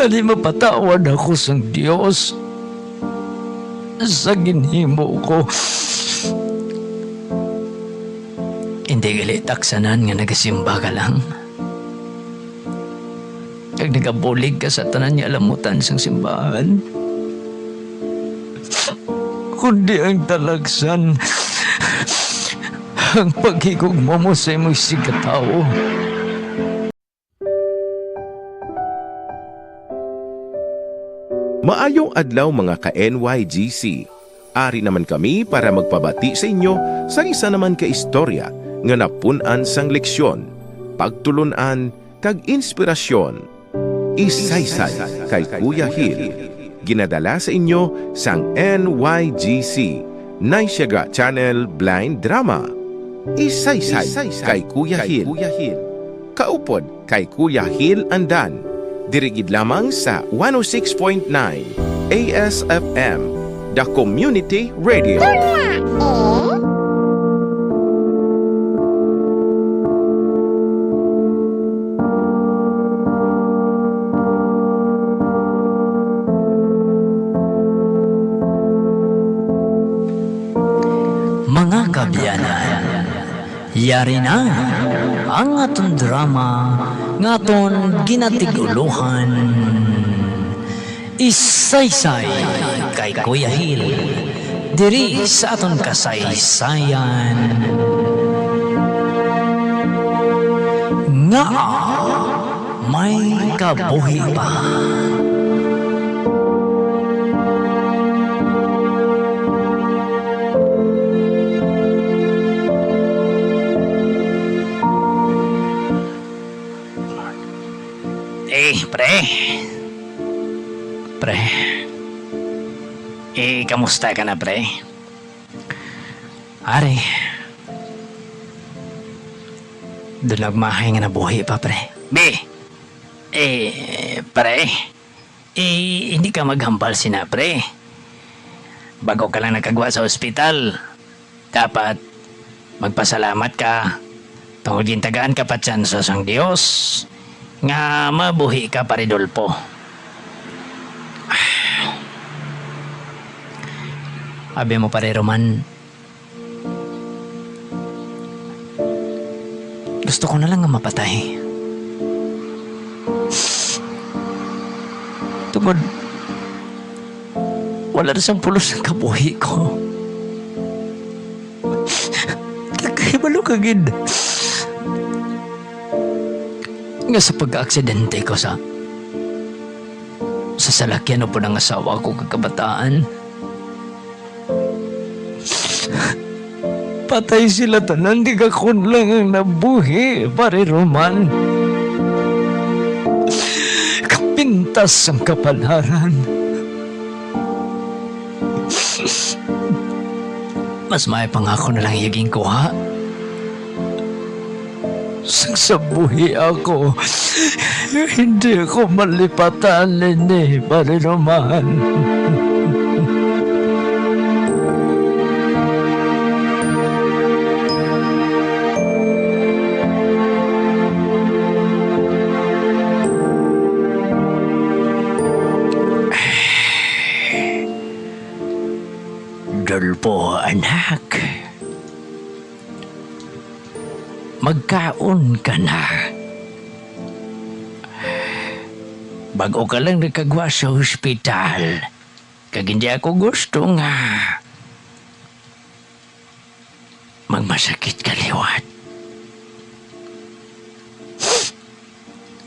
Ani mapatawad ako sa Diyos sa ginhimo ko. Hindi gali taksanan nga nagasimba ka lang. Kag nagabulig ka sa tanan niya alamutan sang simbahan. Kundi ang talagsan ang paghigugmo mo sa imo'y sigataw. Maayong adlaw mga ka-NYGC. Ari naman kami para magpabati sa inyo sa isa naman ka istorya nga napunan sang leksyon, pagtulunan kag inspirasyon. Isaysay kay Kuya Hill. Ginadala sa inyo sang NYGC Naisyaga Channel Blind Drama. Isaysay kay Kuya Hill. Kaupod kay Kuya Hill Andan. Dirigid lamang sa 106.9 ASFM, The Community Radio. Mga kabyanan, yari na ang aton drama nga aton ginatiguluhan. Isaysay kay Kuya Hill, diri sa aton kasaysayan. Nga may kabuhi pa. Pre. Pre. Eh, kamusta ka na, pre? Ari. Doon nagmahay nga nabuhi pa, pre. Be. Eh, pre. Eh, hindi ka maghambal sina, pre. Bago ka lang nakagawa sa ospital, dapat magpasalamat ka. Tungod yung tagaan ka pa dyan sa sang Diyos nga mabuhi ka pa Ridolfo. Abi mo pare Roman. Gusto ko na lang nga mapatay. Tungod, wala na siyang pulos ng kabuhi ko. Nagkahibalo ka, gid nga sa pagka-aksidente ko sa sa salakyan po ng asawa ko kakabataan. Patay sila tanan, di ka lang ang nabuhi, pare Roman. Kapintas ang kapalaran. Mas may pangako na lang yaging ko, ha? Sang sa buhi ako, hindi ko malipatan ni pare magkaon ka na. Bago ka lang nakagwa sa ospital, kag hindi ako gusto nga magmasakit ka liwat.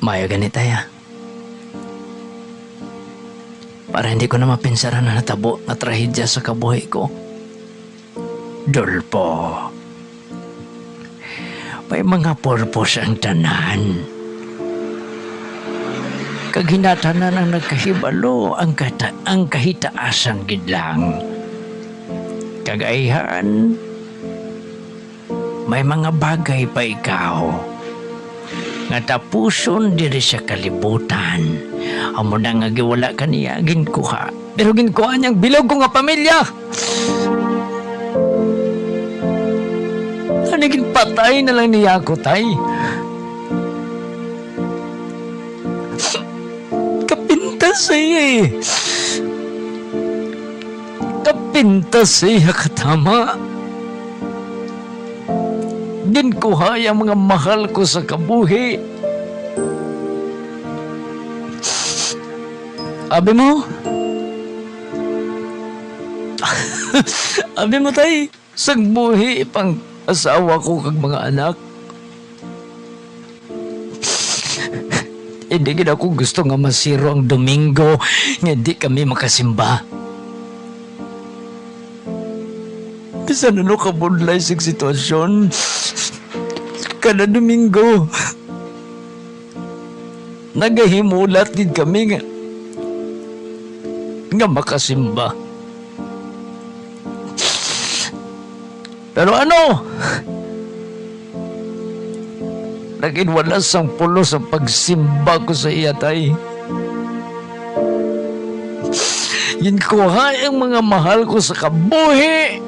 Mayo ganita ya. Para hindi ko na mapinsaran na natabo na trahedya sa kabuhay ko. Dolpo may mga purpose ang tanan. Kaginatanan ang nagkahibalo ang, kata, ang kahitaasang gidlang. Kagaihan, may mga bagay pa ikaw nga tapuson diri sa kalibutan. Amo na nga giwala ka niya ginkuha. Pero ginkuha niyang bilog ko nga pamilya. Naging patay na lang niya ako, tay. Kapin Kasi eh, kapintas siya katama. Ginkuha yung mga mahal ko sa kabuhi. Abi mo? Abi mo tay, sagbuhi pang asawa ko kag mga anak. Hindi gid ako gusto nga masiro ang Domingo nga di kami makasimba. Bisan ano kabudlay sa sitwasyon kada Domingo. Nagahimulat din kami nga nga makasimba. Pero ano? Naginwalas ang pulo sa pagsimba ko sa iyatay. Ginkuha ang mga mahal ko sa kabuhi.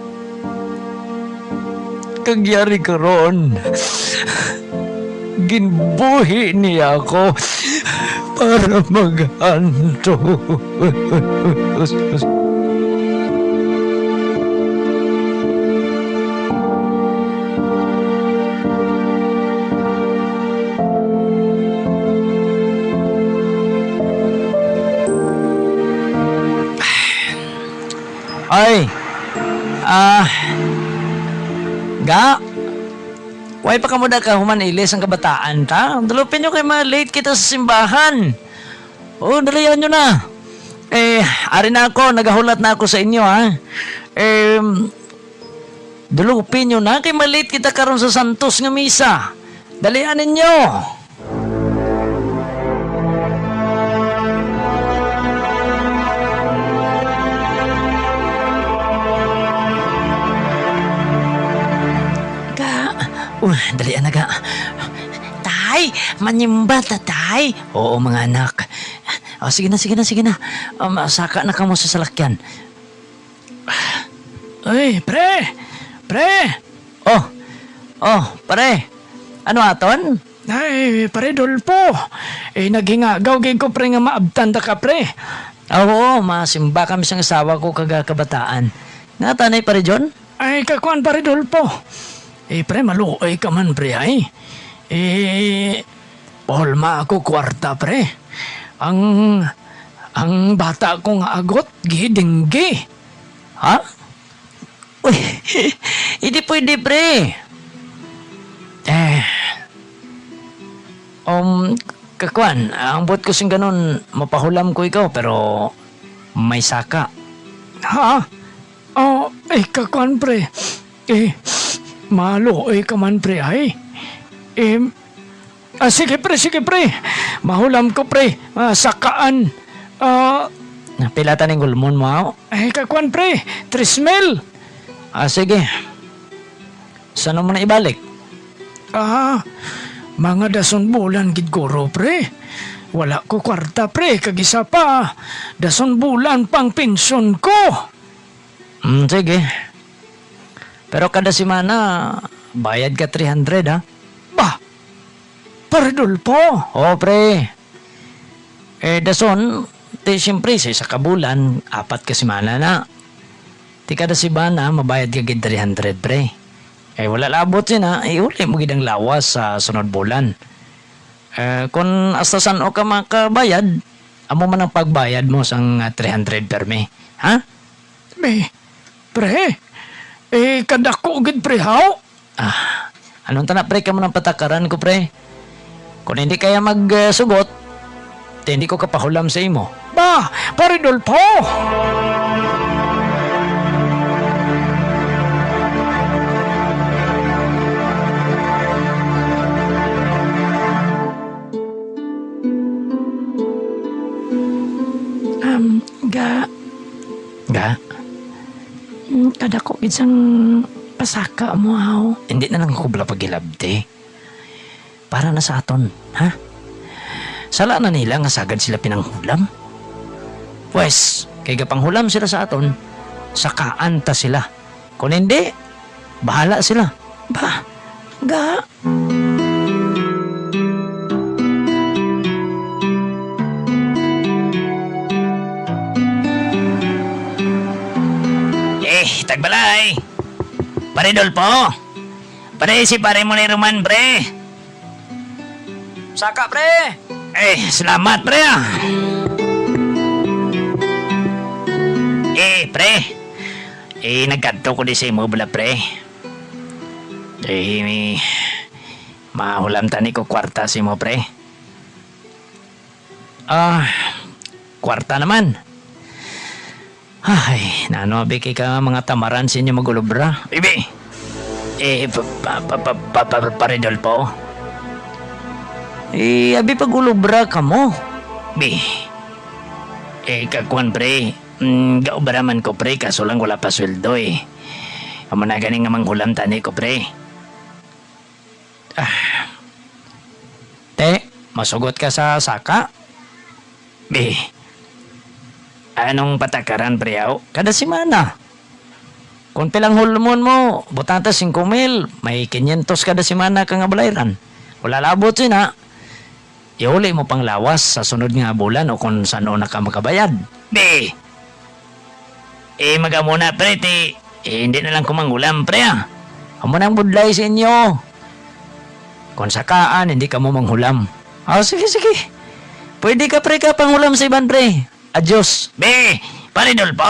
Kagyari karon. Ginbuhi niya ako para maghanto. Ay. Ah. Ga. Why pa ka mo ka human ilis ang kabataan ta? Dalupin nyo kay ma-late kita sa simbahan. Oh, dalayan nyo na. Eh, ari na ako, nagahulat na ako sa inyo ha. Eh, dalupin nyo na kay ma-late kita karon sa Santos nga misa. Dalian ninyo. Uh, dalian na ga. Tay, manimba ta tay. Oo mga anak. Oh, sige na, sige na, sige na. Um, saka na ka mo sa salakyan. Ay, pre! Pre! Oh, oh, pre. Ano aton? Ay, pare Dolpo. Eh, naghingagaw gay ko pre nga maabtan ka pre. Oo, masimba kami sa asawa ko kagakabataan. Nga tanay pare John? Ay, kakuan pare Dolpo. Eh, pre, maluoy ka man pre ay. Eh, polma ako kwarta pre. Ang, ang bata ko nga agot, gidinggi. Ha? Uy, hindi pwede pre. Eh, um, kakwan, ang buat ko sing ganun, mapahulam ko ikaw, pero may saka. Ha? Oh, eh, kakuan pre. Eh, maluoy ka man pre ay. Eh, ah, sige pre, sige pre. Mahulam ko pre. Ah, sakaan. Ah, Napilatan ng gulmon mo, aw. Ay, kakuan pre, trismel. Ah, sige. Saan mo na ibalik? Ah, mga dason bulan gid guro pre. Wala ko kwarta pre, kag isa pa. Dason bulan pang pensyon ko. Hmm, sige. Pero kada semana, bayad ka 300, ha? Bah, Pardulpo. Oo, pre. Eh, dason, ti siyempre, sa isa ka bulan, apat ka semana na. Ti kada semana, mabayad ka gid 300, pre. Eh, wala labot sin ha. Eh, uli mo gid ang lawas sa sunod bulan. Eh, kung hasta saan o ka makabayad, amo man ang pagbayad mo sang ah, 300 per me. Ha? Be, pre, eh, kadako gid pre haw. Ah, anong tanak pre ka mo ng patakaran ko pre? Kung hindi kaya magsugot, hindi ko kapahulam sa imo. Bah, Pardulpo. Um, kadako gid sang pasaka mo haw. hindi na lang ako bala pagilabte. Para na sa aton, ha? Sala na nila nga sagad sila pinanghulam. Pwes, kay gapanghulam sila sa aton, sakaan ta sila. Kung hindi, bahala sila. Ba, ga, tagbalay. Pare Dolpo. Pare si pare mo ni Roman, pre. Saka, pre! Eh, salamat, pre, ah. Eh, pre. Eh, nagkanto ko di sa imo, bala, pre. Eh, may... Mahulam tani ko kwarta si mo, pre. Ah, kwarta naman. Ay, nano, biki ka mga tamaran sa inyo magulubra. Ibi! Eh, pa, pa, pa, pa, pa, pa, pare Dolpo. Eh, abi pagulubra ka mo. Bi. Eh, kakuan pre. Mm, gaubaraman ko pre, kaso lang wala pa sweldo eh. Amo na ganing nga manghulam tani ko pre. Ah. Te, masugot ka sa saka? Bi. Anong patakaran pre aw? Kada simana. Kung pilang hulmon mo, butata 5 mil, may 500 kada simana ka nga balayran. Wala labot sina. Iuli mo pang lawas sa sunod nga bulan o kung saan na ka makabayad. Be! Eh, magamo na, pre. Eh, hindi na lang kumangulam, pre, ah. Amo nang budlay sa inyo. Kung sakaan, hindi ka mo manghulam. Ah, sige, sige. Pwede ka, pre, ka panghulam sa iban, pre. Adios. Be! Pare, Dolpo!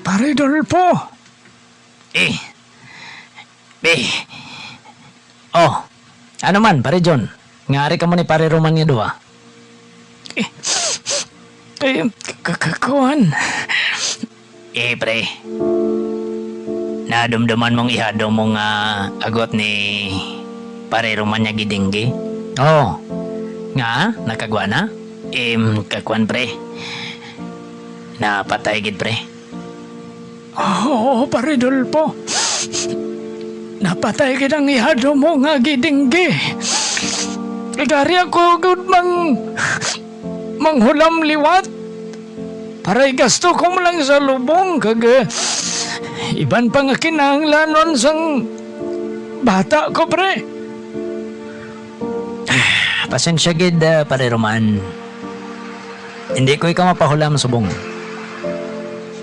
Pare Dolpo! Eh. Be. Oh. Ano man, pare John. Ngari ka mo ni pare Roman nga duwa. Eh, kakakuan. Eh, pre. Nadumduman mong ihado mong ah, agot ni pare Roman nga gidinggi. Oh. Nga, nakagwa na? Eh, kakuan pre. Napatay gid pre. Oo, pare Dolpo. Napatay kitang ihado mo nga gidinggi. Igari ako good mang... manghulam liwat. Para gasto ko mo lang sa lubong kag... eh, Iban pa nga kinahanglanon sang... bata ko, pre. Pasensya gid ah, pare Roman. Hindi ko ikaw mapahulam subong.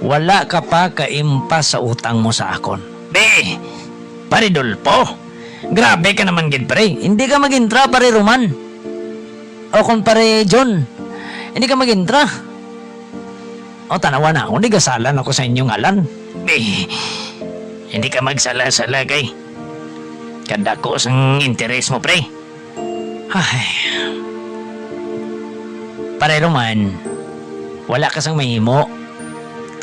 Wala ka pa kaimpas sa utang mo sa akon. Be! Pare Dolpo! Grabe ka naman gid pare. Hindi ka magintra pare Roman. O kung pare John. Hindi ka magintra. O tanawa na ako. Hindi gasalan ako sa inyong alan. Be! Hindi ka magsala-sala kay. Kada ko sang interes mo pre. Ay. Pare Roman, wala ka sang mahimo.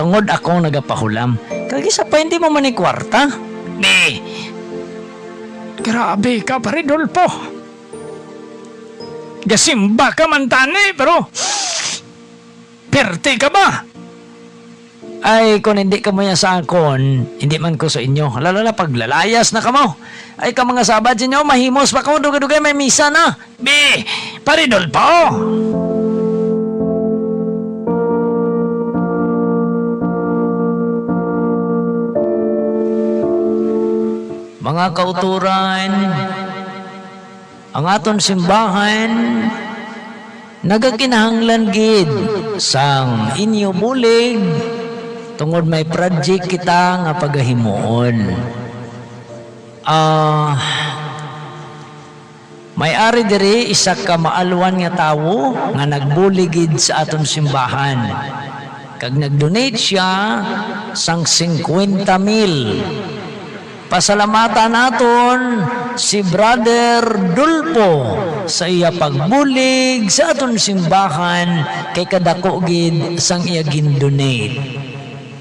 Tungod ako nagapahulam. Kagisa pa hindi mo man ni kwarta. Be, Grabe ka, pare Dolpo. Gasimba ka man tani, pero... Perte ka ba? Ay kung hindi ka mo yan sa akon, hindi man ko sa inyo. Lalo na paglalayas na ka mo. Ay ka mga sabad sa inyo, mahimos pa ka mo, dugay-dugay may misa na. Be, paridol pa Mga kauturan, ang aton simbahan, nagakinahanglan gid sang inyo bulig tungod may project kita nga pagahimuon. Ah may ari diri isa ka maalwan nga tawo nga nagbuligid sa aton simbahan. Kag nag-donate siya sang 50 mil. Pasalamatan naton si Brother Dulpo sa iya pagbulig sa aton simbahan kay kadako gid sang iya gindonate.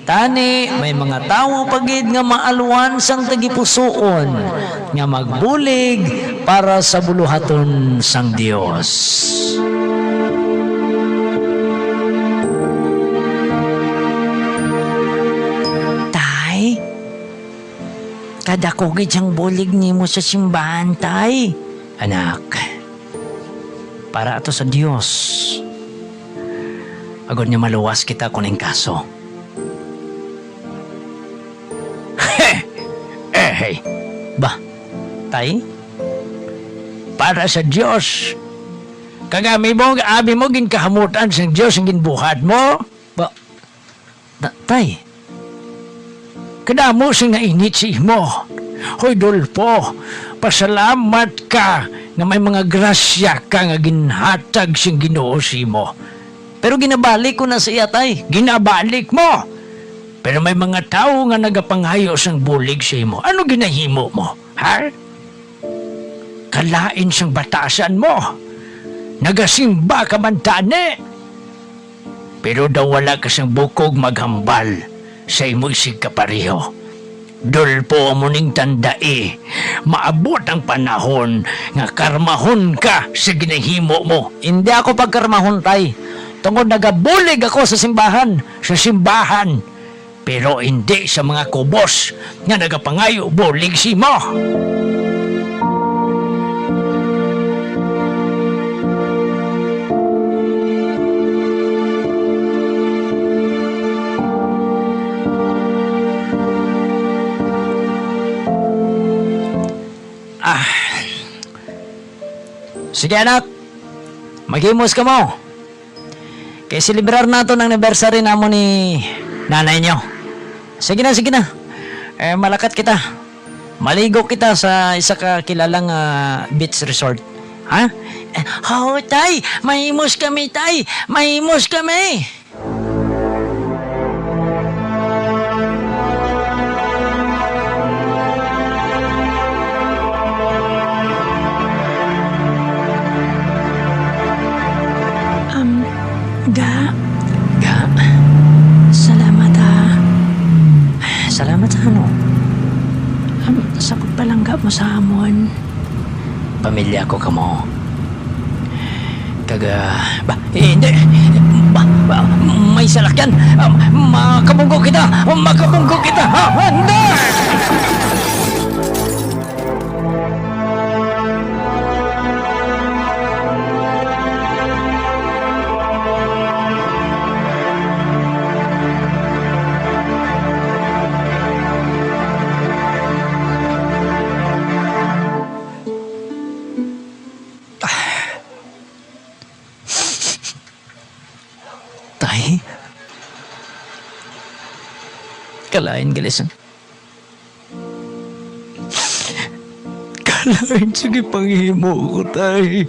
Tani, may mga tawo pagid nga maalwan sang tagipusoon nga magbulig para sa buluhaton sang Dios. Tay, kada ko gid siyang bulig nimo sa simbahan, tay. Anak, para ato sa Dios. Agod niya maluwas kita kuning kaso. Hey. Ba, Tay? Para sa Diyos. Kagami mo, abi mo, ginkahamutan sa Diyos ginbuhat mo. Ba, ta, tay, kadamo sa nainit si mo. Hoy, Dolpo, pasalamat ka na may mga grasya ka nga ginhatag siyang ginoo si mo. Pero ginabalik ko na sa iya, tay. Ginabalik mo. Pero may mga tao nga nagapangayo sang bulig sa imo. Ano ginahimo mo? Ha? Kalain siyang batasan mo. Nagasimba ka man tani. Pero daw wala ka siyang bukog maghambal sa imo isig kapareho. Dulpo mo ning tandai, maabot ang panahon nga karmahon ka sa ginahimo mo. Hindi ako pagkarmahon, tay. Tungod nagabulig ako sa simbahan, sa simbahan. Pero hindi sa mga kubos nga nagapangayo bulig si mo. Ah. Sige anak, maghimos ka mo. Kaya silibrar nato ng anniversary namo ni nanay niyo. Sige na, sige na. Eh, malakat kita. Maligo kita sa isa ka kilalang ah, beach resort. Ha? Eh, oh, tay! Mahimos kami, tay! Mahimos kami! Sa pagpalangga mo sa amon. Pamilya ko kamo. Kaga, ba, eh, hindi. Ba, ba, may salakyan. Um, makabunggo kita. Makabunggo kita. Ha, hindi! Kalain, Galisan. Kalain, sige panghimo ko, tay.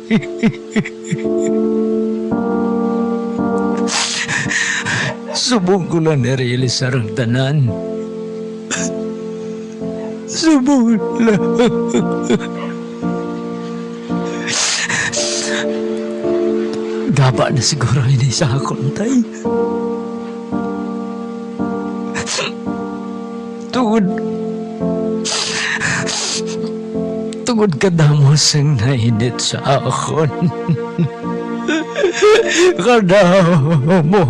Subong ko lang na-realize ang tanan. Subong lang. Gaba na siguro ini sa akong tay. Tungod... Tungod ka damos ang nainit sa akon. Kadamo.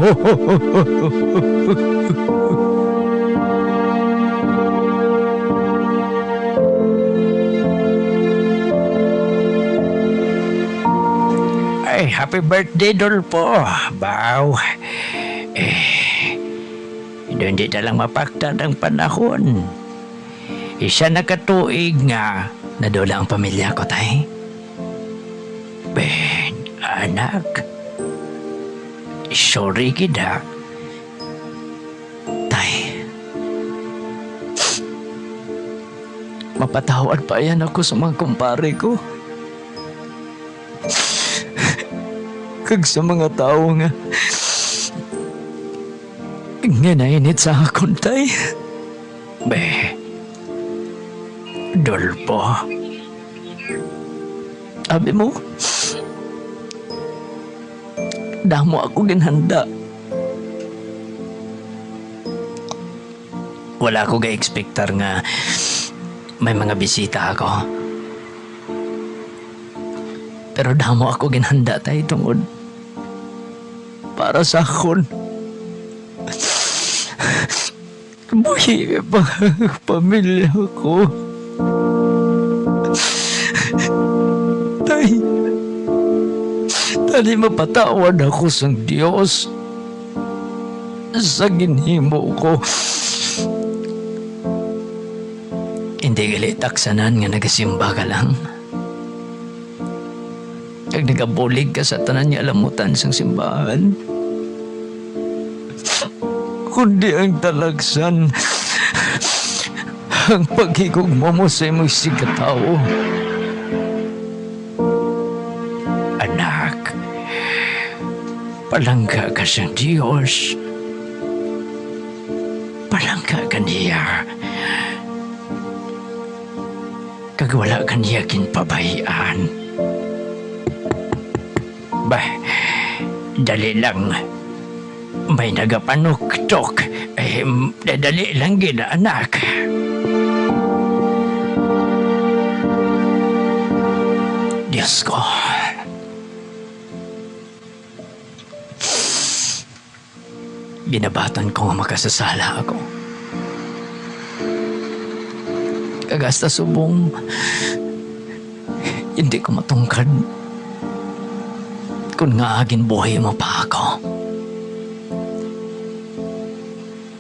Ay, happy birthday, Dolpo. Baw. Eh, hindi na lang mapakta ng panahon. Isa na katuig nga nadula ang pamilya ko, tay. Ben, anak. Sorry, kida. Tay. Mapatawad pa yan ako sa mga kumpare ko. kag sa mga tao nga nga nainit sa akon tay. Be, Dolpo. Abi mo, damo ako ginhanda. Wala ko ga-expectar nga may mga bisita ako. Pero damo ako ginhanda tayo tungod para sa akon. Buhi pa pamilya ko. Tay, tali mapatawad ako sa Diyos sa ginhimo ko. Hindi gali taksanan nga nagasimba ka lang. Kag nagabulig ka sa tanan niya alamutan sang simbahan. Kundi ang talagsan ang pagkikugmo mo sa imong sigataw. Anak, palangga ka sa Diyos. Palangga ka niya. Kag wala ka niya ginpabayaan. Bah, dali lang. May nagapanuktok. Eh, dali lang gina, anak. Diyos ko. Binabatan ko nga makasasala ako. Kagasta subong, hindi ko matungkad kung nga agin buhay mo pa ako.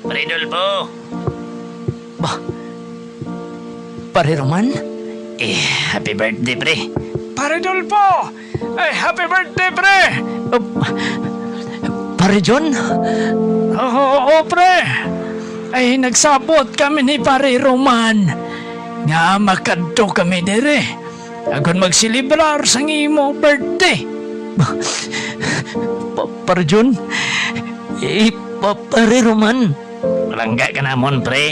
Pare Dolbo! Ba? Pare Roman? Eh, happy birthday, pre. Pare Dolpo! Ay, happy birthday, pre! Oh, pare John? Oo, oo, pre! Ay, nagsabot kami ni Pare Roman. Nga makadto kami dire. Agon magsilibrar sa imo birthday. Pa- pare John? Eh, pa- pare Roman? Malangga ka namon, pre.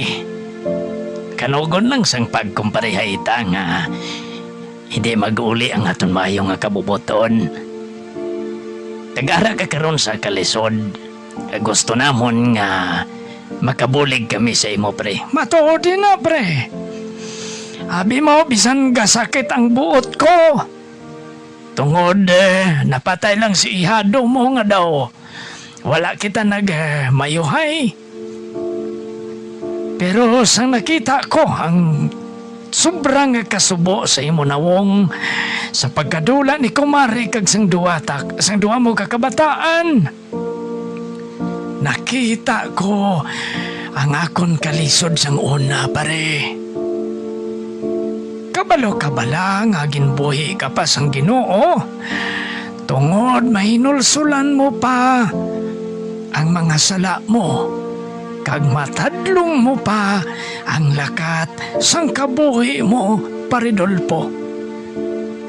Kanugon lang sang pagkumparehaita nga hindi mag-uli ang aton mayo nga kabuboton. Tagara ka karon sa kalisod. Gusto namon nga makabulig kami sa imo, pre. Matuod din na, pre. Abi mo, bisan gasakit ang buot ko. Tungod, eh, napatay lang si ihado mo nga daw. Wala kita nag eh, mayuhay. Pero sa nakita ko, ang sobrang kasubo sa imo nawong sa pagkadula ni Kumari kag sang duwatak, sang duwa mo kakabataan. Nakita ko ang akon kalisod sang una pare. Kabalo-kabala nga ginbuhi ka pa sang ginoo. Tungod mahinulsulan mo pa ang mga sala mo. Kag matadlong mo pa ang lakat sang kabuhi mo, Paridolpo.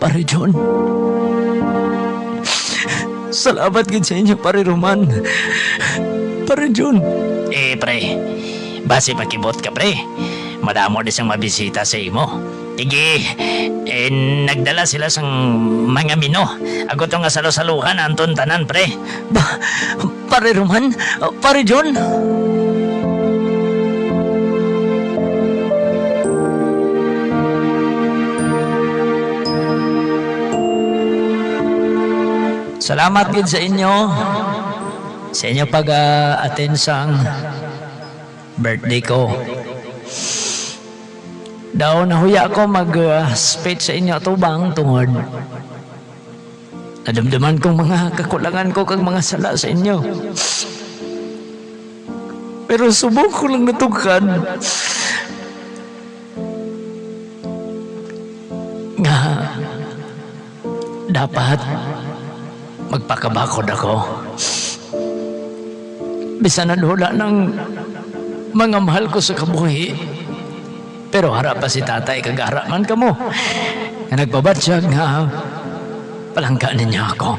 Pare John. Salamat gid sa inyo, pare Roman. Pare John. Eh, pre. Base pakibot ka, pre. Madamo di siyang mabisita sa imo. Igi, eh, nagdala sila sang mga mino. Ako to nga salo-saluhan, anton tanan, pre. Ba, pare Roman? Pare John? Salamat gid sa inyo. Sa inyo pag-attend sang birthday ko. Daw nahuya ko mag-speech sa inyo tubang tungod. Nadamdaman kong mga kakulangan ko kag mga sala sa inyo. Pero subok ko lang natukan. Nga dapat magpakabakod ako. Bisa na wala ng mga mahal ko sa kabuhi. Pero harap pa si tatay kagara man ka mo. Nga nagbabatsyag nga palangga ninyo ako.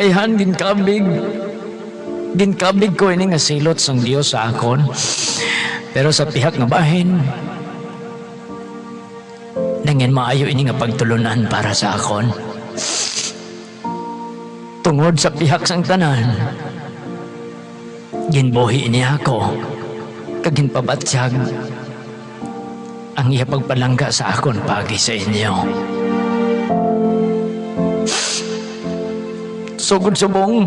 Ayhan, ginkabig. Ginkabig ko ini nga silot sang Dios sa akon. Pero sa pihak nga bahin, nangin maayo ini nga pagtulunan para sa akon. Tungod sa pihak sang tanan, ginbuhi niya ako, kagin pabatsyag ang iya pagpalangga sa akon pagi sa inyo. Sugod subong,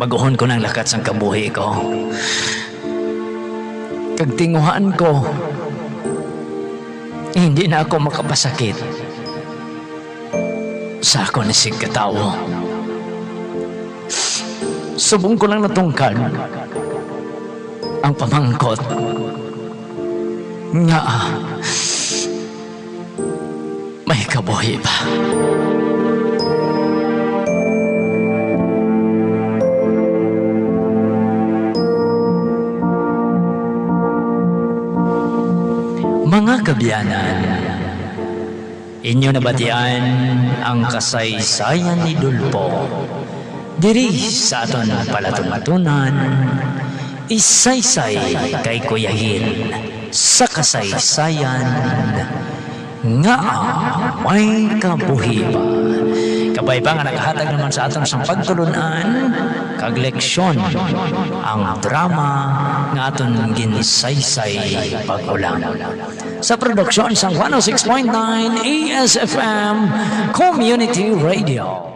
baguhon ko ng lakat sang kabuhi ko. Kagtinguhaan ko, hindi na ako makapasakit sa ako ni Sig Katawo. Subong ko lang natungkad ang pamangkot. Nga, may kabuhi pa. Mga kabyanan, inyo nabatian ang kasaysayan ni Dulpo. Diri sa aton palatunatunan, isaysay kay Kuyahin sa kasaysayan nga may kabuhi pa. Kabay pa nga nakahatag naman sa aton sa pagtulunan kag leksyon ang drama nga aton ginsaysay pag-ulang. Sa produksyon sa 106.9 ASFM Community Radio.